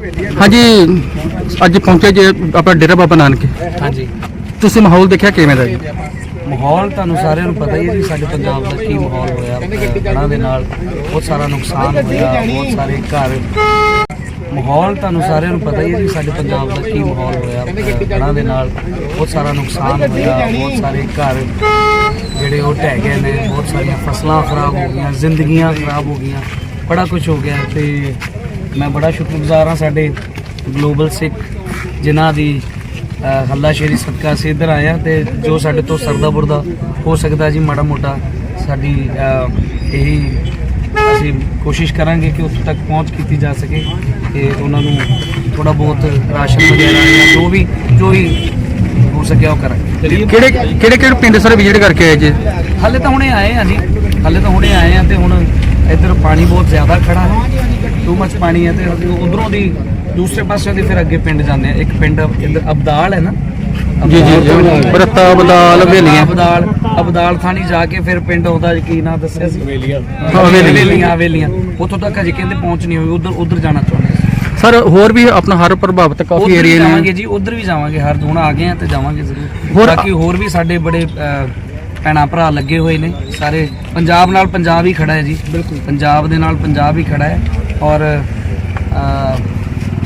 ਹਾਂਜੀ ਅੱਜ ਪਹੁੰਚੇ ਜੇ ਆਪਣਾ ਡੇਰਾ ਬਾਬਾ ਨਾਨਕ। ਹਾਂਜੀ। ਤੁਸੀਂ ਮਾਹੌਲ ਦੇਖਿਆ ਕਿਵੇਂ ਦਾ ਜੀ? ਮਾਹੌਲ ਤੁਹਾਨੂੰ ਸਾਰਿਆਂ ਨੂੰ ਪਤਾ ਹੀ ਹੈ ਜੀ ਸਾਡੇ ਪੰਜਾਬ ਦਾ ਕੀ ਮਾਹੌਲ ਹੋਇਆ। ਹੜ੍ਹਾਂ ਦੇ ਨਾਲ ਬਹੁਤ ਸਾਰਾ ਨੁਕਸਾਨ ਹੋਇਆ ਬਹੁਤ ਸਾਰੇ ਘਰ। ਮਾਹੌਲ ਤੁਹਾਨੂੰ ਸਾਰਿਆਂ ਨੂੰ ਪਤਾ ਹੀ ਹੈ ਜੀ ਸਾਡੇ ਪੰਜਾਬ ਦਾ ਕੀ ਮਾਹੌਲ ਹੋਇਆ। ਹੜ੍ਹਾਂ ਦੇ ਨਾਲ ਬਹੁਤ ਸਾਰਾ ਨੁਕਸਾਨ ਹੋਇਆ ਬਹੁਤ ਸਾਰੇ ਘਰ ਜਿਹੜੇ ਉਹ ਢਹਿ ਗਏ ਨੇ ਬਹੁਤ ਸਾਰੀਆਂ ਫਸਲਾਂ ਖਰਾਬ ਹੋ ਗਈਆਂ ਜ਼ਿੰਦਗੀਆਂ ਖਰਾਬ ਹੋ ਗਈਆਂ ਬੜਾ ਕੁਝ ਹੋ ਗਿਆ ਤੇ ਮੈਂ ਬੜਾ ਸ਼ੁਕਰਗੁਜ਼ਾਰ ਹਾਂ ਸਾਡੇ ਗਲੋਬਲ ਸਿੱਖ ਜਿਨ੍ਹਾਂ ਦੀ ਅ, ਹੱਲਾਸ਼ੇਰੀ ਸਦਕਾ ਅਸੀਂ ਇੱਧਰ ਆਏ ਹਾਂ ਤੇ ਜੋ ਸਾਡੇ ਤੋਂ ਸਰਦਾ ਬੁਰਦਾ ਹੋ ਸਕਦਾ ਜੀ ਮਾੜਾ ਮੋਟਾ ਸਾਡੀ ਇਹੀ ਅਸੀਂ ਕੋਸ਼ਿਸ਼ ਕਰਾਂਗੇ ਕਿ ਉੱਥੇ ਤੱਕ ਪਹੁੰਚ ਕੀਤੀ ਜਾ ਸਕੇ ਤੇ ਉਹਨਾਂ ਨੂੰ ਥੋੜਾ ਬਹੁਤ ਰਾਸ਼ਨ ਵਗੈਰਾ ਜਾਂ ਜੋ ਵੀ ਜੋ ਵੀ ਹੋ ਸਕਿਆ ਉਹ ਕਰਾਂਗੇ। ਕਿਹੜੇ ਕਿਹੜੇ ਕਿਹੜੇ ਪਿੰਡ ਸਰ ਵਿਜ਼ਿਟ ਕਰਕੇ ਆਏ ਜੀ? ਹਾਲੇ ਤਾਂ ਹੁਣੇ ਆਏ ਆ ਜੀ ਹਾਲੇ ਤਾਂ ਹੁਣੇ ਆਏ ਆ ਤੇ ਹੁਣ ਇੱਧਰ ਪਾਣੀ ਬਹੁਤ ਜ਼ਿਆਦਾ ਖੜਾ ਹੈ। ਟੂ ਮੱਚ ਪਾਣੀ ਹੈ ਤੇ ਉਧਰੋਂ ਦੀ ਦੂਸਰੇ ਪਾਸੇ ਦੀ ਫਿਰ ਅੱਗੇ ਪਿੰਡ ਜਾਂਦੇ ਆ ਇੱਕ ਪਿੰਡ ਇੱਧਰ ਅਬਦਾਲ ਹੈ ਨਾ। ਜੀ ਜੀ ਜੀ ਬਰਤਾ ਬਦਾਲ ਹਵੇਲੀਆਂ ਅਬਦਾਲ ਅਬਦਾਲ ਥਾਣੀ ਜਾ ਕੇ ਫਿਰ ਪਿੰਡ ਆਉਂਦਾ ਕੀ ਨਾਂ ਦੱਸਿਆ ਸੀ। ਹਵੇਲੀਆਂ। ਹਵੇਲੀਆਂ। ਹਵੇਲੀਆਂ ਉੱਥੋਂ ਤੱਕ ਅਜੇ ਕਹਿੰਦੇ ਪਹੁੰਚ ਨਹੀਂ ਹੋਈ। ਉਧਰ ਉਧਰ ਜਾਣਾ ਚਾਹੁੰਦੇ ਸਰ ਹੋਰ ਵੀ ਆਪਣਾ ਹਰ ਪ੍ਰਭਾਵਿਤ ਕਾਫੀ ਏਰੀਆ ਜਾਵਾਂਗੇ ਨੇ। ਜੀ ਉਧਰ ਵੀ ਜਾਵਾਂਗੇ। ਹਰ ਹੁਣ ਆ ਗਏ ਆ ਤੇ ਜਾਵਾਂਗੇ ਜ਼ਰੂਰ। ਬਾਕੀ ਹੋਰ ਵੀ ਸਾਡੇ ਬੜੇ ਭੈਣਾਂ ਭਰਾ ਲੱਗੇ ਹੋਏ ਨੇ ਸਾਰੇ। ਪੰਜਾਬ ਨਾਲ ਪੰਜਾਬ ਹੀ ਖੜਾ ਹੈ ਜੀ। ਬਿਲਕੁਲ। ਪੰਜਾਬ ਦੇ ਨਾਲ ਪੰਜਾਬ ਹੀ ਖੜਾ ਹੈ ਔਰ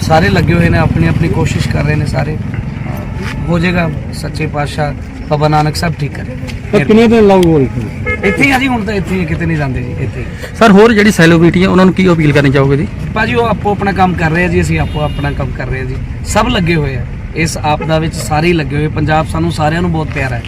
ਸਾਰੇ ਲੱਗੇ ਹੋਏ ਨੇ ਆਪਣੀ ਆਪਣੀ ਕੋਸ਼ਿਸ਼ ਕਰ ਰਹੇ ਨੇ ਸਾਰੇ। ਹੋ ਜਾਏਗਾ ਸੱਚੇ ਪਾਤਸ਼ਾਹ ਬਾਬਾ ਨਾਨਕ ਸਾਹਿਬ ਠੀਕ ਕਰੇ। ਕਿੰਨੇ ਦਿਨ ਲਾਊ ਇੱਥੇ ਹੀ ਆ ਜੀ ਹੁਣ ਤਾਂ ਇੱਥੇ ਹੀ ਕਿਤੇ ਨਹੀਂ ਜਾਂਦੇ ਜੀ ਇੱਥੇ ਹੀ। ਸਰ ਹੋਰ ਜਿਹੜੀ ਸੈਲੀਬ੍ਰਿਟੀ ਹੈ ਉਹਨਾਂ ਨੂੰ ਕੀ ਅਪੀਲ ਕਰਨੀ ਚਾਹੋਗੇ ਜੀ? ਭਾਜੀ ਉਹ ਆਪੋ ਆਪਣਾ ਕੰਮ ਕਰ ਰਹੇ ਆ ਜੀ ਅਸੀਂ ਆਪੋ ਆਪਣਾ ਕੰਮ ਕਰ ਰਹੇ ਆ ਜੀ। ਸਭ ਲੱਗੇ ਹੋਏ ਆ। ਇਸ ਆਪਦਾ ਵਿੱਚ ਸਾਰੇ ਹੀ ਲੱਗੇ ਹੋਏ ਪੰਜਾਬ ਸਾਨੂੰ ਸਾਰਿਆਂ ਨੂੰ ਬਹੁਤ ਪਿਆਰਾ ਹੈ।